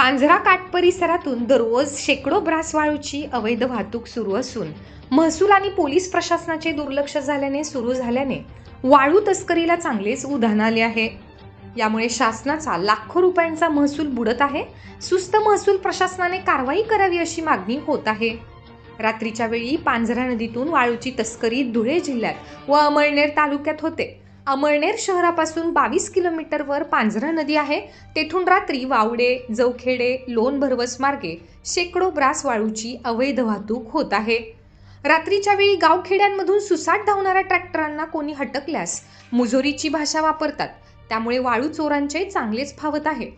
पांझरा काठ परिसरातून दररोज शेकडो ब्रास वाळूची अवैध वाहतूक सुरू असून महसूल आणि पोलीस प्रशासनाचे दुर्लक्ष झाल्याने सुरू झाल्याने वाळू तस्करीला चांगलेच उधाण आले आहे. यामुळे शासनाचा लाखो रुपयांचा महसूल बुडत आहे. सुस्त महसूल प्रशासनाने कारवाई करावी अशी मागणी होत आहे. रात्रीच्या वेळी पांझरा नदीतून वाळूची तस्करी धुळे जिल्ह्यात व अमळनेर तालुक्यात होते. अमळनेर शहरापासून बावीस किलोमीटरवर पांझरा नदी आहे. तेथून रात्री वावडे जवखेडे लोण भरवस मार्गे शेकडो ब्रास वाळूची अवैध वाहतूक होत आहे. रात्रीच्या वेळी गावखेड्यांमधून सुसाट धावणाऱ्या ट्रॅक्टरांना कोणी हटकल्यास मुजोरीची भाषा वापरतात. त्यामुळे वाळू चोरांचे चांगलेच फावत आहे.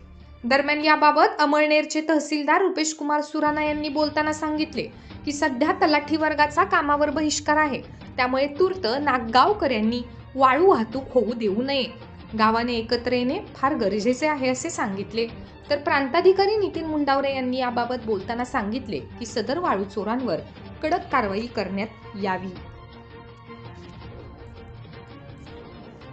दरम्यान याबाबत अमळनेरचे तहसीलदार रुपेश कुमार सुराना यांनी बोलताना सांगितले की सध्या तलाठी वर्गाचा कामावर बहिष्कार आहे. त्यामुळे तूर्त नागगावकऱ्यांनी वाळू वाहतूक होऊ देऊ नये. गावाने एकत्र येणे फार गरजेचे आहे असे सांगितले. तर प्रांताधिकारी नितीन मुंडावरे यांनी याबाबत बोलताना सांगितले की सदर वाळू चोरांवर कडक कारवाई करण्यात यावी.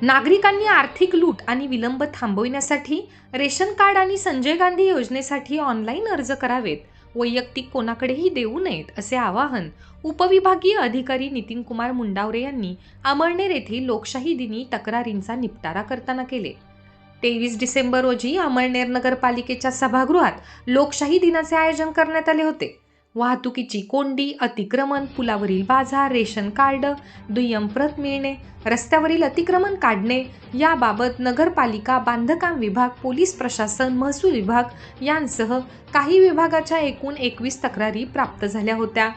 नागरिकांनी आर्थिक लूट आणि विलंब थांबविण्यासाठी रेशन कार्ड आणि संजय गांधी योजनेसाठी ऑनलाईन अर्ज करावेत. वैयक्तिक कोणाकडेही देऊ नयेत असे आवाहन उपविभागीय अधिकारी नितीन कुमार मुंडावरे यांनी अमळनेर येथील लोकशाही दिनी तक्रारींचा निपटारा करताना केले. तेवीस डिसेंबर रोजी अमळनेर नगरपालिकेच्या सभागृहात लोकशाही दिनाचे आयोजन करण्यात आले होते. वाहतुकीची कोंडी अतिक्रमण पुलावरील बाजार रेशन कार्ड दुय्यम प्रत मिळणे रस्त्यावरील अतिक्रमण काढणे याबाबत नगरपालिका बांधकाम विभाग पोलीस प्रशासन महसूल विभाग यांसह काही विभागाच्या एकूण एकवीस तक्रारी प्राप्त झाल्या होत्या.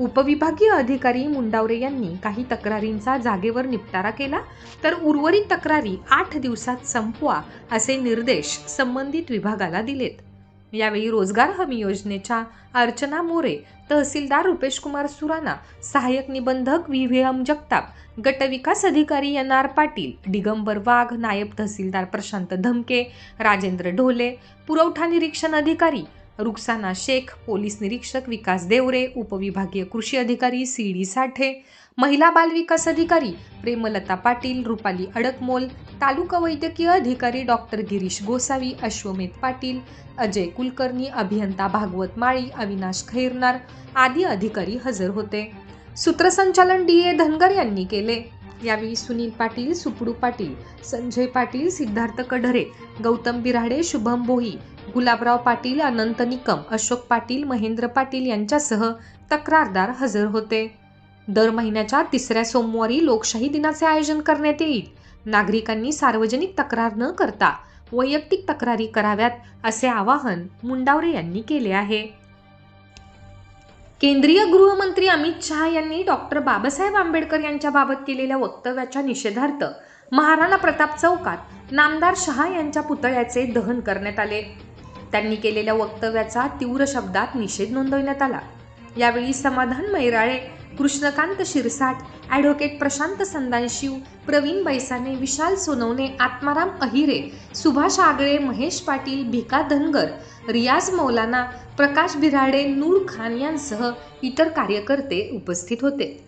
उपविभागीय अधिकारी मुंडावरे यांनी काही तक्रारींचा जागेवर निपटारा केला तर उर्वरित तक्रारी आठ दिवसात संपवा असे निर्देश संबंधित विभागाला दिलेत. यावेळी रोजगार हमी योजनेच्या अर्चना मोरे तहसीलदार रुपेश कुमार सुराना सहाय्यक निबंधक व्ही व्ही एम जगताप गटविकास अधिकारी एन आर पाटील दिगंबर वाघ नायब तहसीलदार प्रशांत धमके राजेंद्र ढोले पुरवठा निरीक्षण अधिकारी रुक्साना शेख पोलीस निरीक्षक विकास देवरे उपविभागीय कृषी अधिकारी सी डी साठे महिला बालविकास अधिकारी प्रेमलता पाटील रुपाली अडकमोल तालुका वैद्यकीय अधिकारी डॉक्टर गिरीश गोसावी अश्वमेध पाटील अजय कुलकर्णी अभियंता भागवत माळी अविनाश खैरनार आदी अधिकारी हजर होते. सूत्रसंचालन डी ए धनगर यांनी केले. यावेळी सुनील पाटील सुपडू पाटील संजय पाटील सिद्धार्थ कढरे गौतम बिराडे शुभम बोही गुलाबराव पाटील अनंत निकम अशोक पाटील महेंद्र पाटील यांच्यासह तक्रारदार हजर होते. दर महिन्याच्या तिसऱ्या सोमवारी लोकशाही दिनाचे आयोजन करण्यात येईल. नागरिकांनी सार्वजनिक तक्रार न करता वैयक्तिक तक्रारी कराव्यात असे आवाहन मुंडावरे यांनी केले आहे. केंद्रीय गृहमंत्री अमित शहा यांनी डॉक्टर बाबासाहेब आंबेडकर यांच्याबाबत केलेल्या वक्तव्याच्या निषेधार्थ महाराणा प्रताप चौकात नामदार शहा यांच्या पुतळ्याचे दहन करण्यात आले. त्यांनी केलेल्या वक्तव्याचा तीव्र शब्दात निषेध नोंदवण्यात आला. यावेळी समाधान मैराळे कृष्णकांत शिरसाट ॲडव्होकेट प्रशांत संदानशिव प्रवीण बैसाने विशाल सोनवणे आत्माराम अहिरे सुभाष आगळे महेश पाटील भिका धनगर रियाज मौलाना प्रकाश बिराडे नूर खान यांसह इतर कार्यकर्ते उपस्थित होते.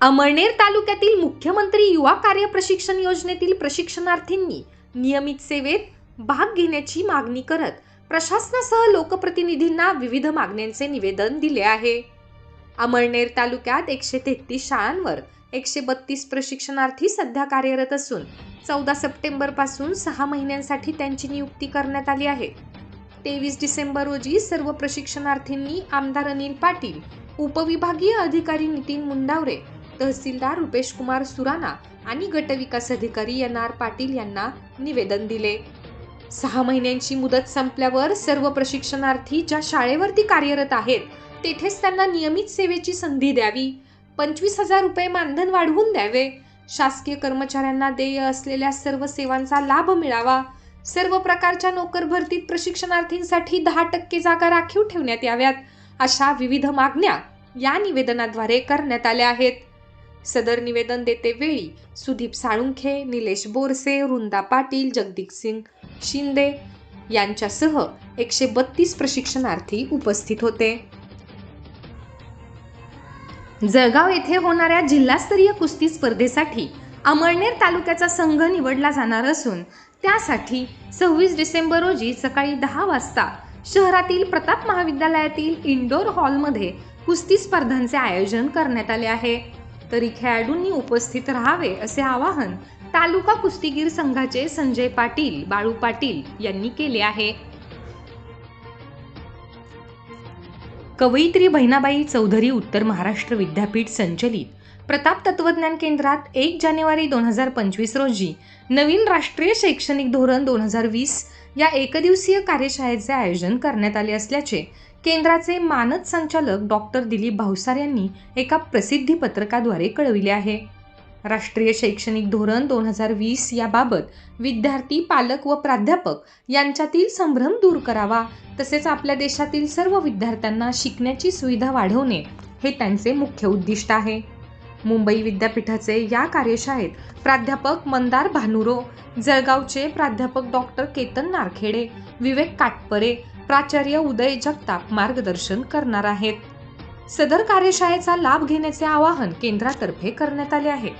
अमळनेर तालुक्यातील मुख्यमंत्री युवा कार्य प्रशिक्षण योजनेतील प्रशिक्षणार्थींनी नियमित सेवेत भाग घेण्याची मागणी करत प्रशासनासह लोकप्रतिनिधींना विविध मागण्यांचे निवेदन दिले आहे. अमळनेर तालुक्यात एकशे तेहतीस शाळांवर एकशे बत्तीस प्रशिक्षणार्थी सध्या कार्यरत असून चौदा सप्टेंबरपासून सहा महिन्यांसाठी त्यांची नियुक्ती करण्यात आली आहे. तेवीस डिसेंबर रोजी सर्व प्रशिक्षणार्थींनी आमदार अनिल पाटील उपविभागीय अधिकारी नितीन मुंडावरे तहसीलदार रुपेश कुमार सुराणा आणि गटविकास अधिकारी एन आर पाटील यांना निवेदन दिले. सहा महिन्यांची मुदत संपल्यावर सर्व प्रशिक्षणार्थी ज्या शाळेवरती कार्यरत आहेत तेथेच त्यांना नियमित सेवेची संधी द्यावी. पंचवीस हजार रुपये मानधन वाढवून द्यावे. शासकीय कर्मचाऱ्यांना देय असलेल्या सर्व सेवांचा लाभ मिळावा. सर्व प्रकारच्या नोकर भरतीत प्रशिक्षणार्थींसाठी दहा टक्के जागा राखीव ठेवण्यात याव्यात अशा विविध मागण्या या निवेदनाद्वारे करण्यात आल्या आहेत. सदर निवेदन देते वेळी सुदीप साळुंखे निलेश बोरसे वृंदा पाटील जगदीप सिंग शिंदे यांच्यासह एकशे बत्तीस प्रशिक्षणार्थी उपस्थित होते. जळगाव येथे होणाऱ्या जिल्हास्तरीय कुस्ती स्पर्धेसाठी अमळनेर तालुक्याचा संघ निवडला जाणार असून त्यासाठी सव्वीस डिसेंबर रोजी सकाळी दहा वाजता शहरातील प्रताप महाविद्यालयातील इंडोर हॉलमध्ये कुस्ती स्पर्धांचे आयोजन करण्यात आले आहे. तरी खेळाडूंनी उपस्थित राहावे असे आवाहन तालुका कुस्तीगीर संघाचे संजय पाटील बाळू पाटील यांनी केले आहे. कवयित्री बहिणाबाई चौधरी उत्तर महाराष्ट्र विद्यापीठ संचलित. प्रताप तत्वज्ञान केंद्रात एक जानेवारी दोन हजार पंचवीस रोजी नवीन राष्ट्रीय शैक्षणिक धोरण दोन हजार वीस या एकदिवसीय कार्यशाळेचे आयोजन करण्यात आले असल्याचे केंद्राचे मानद संचालक डॉक्टर दिलीप भावसार यांनी एका प्रसिद्धी पत्रकाद्वारे कळविले आहे. राष्ट्रीय शैक्षणिक धोरण दोन हजार वीस याबाबत विद्यार्थी पालक व प्राध्यापक यांच्यातील संभ्रम दूर करावा तसेच आपल्या देशातील सर्व विद्यार्थ्यांना शिकण्याची सुविधा वाढवणे हे त्यांचे मुख्य उद्दिष्ट आहे. मुंबई विद्यापीठाचे या कार्यशाळेत प्राध्यापक मंदार भानुरो जळगावचे प्राध्यापक डॉक्टर केतन नारखेडे विवेक काटपरे प्राचार्य उदय जगताप मार्गदर्शन करणार आहेत. सदर कार्यशाळेचा लाभ घेण्याचे आवाहन केंद्रातर्फे करण्यात आले आहे.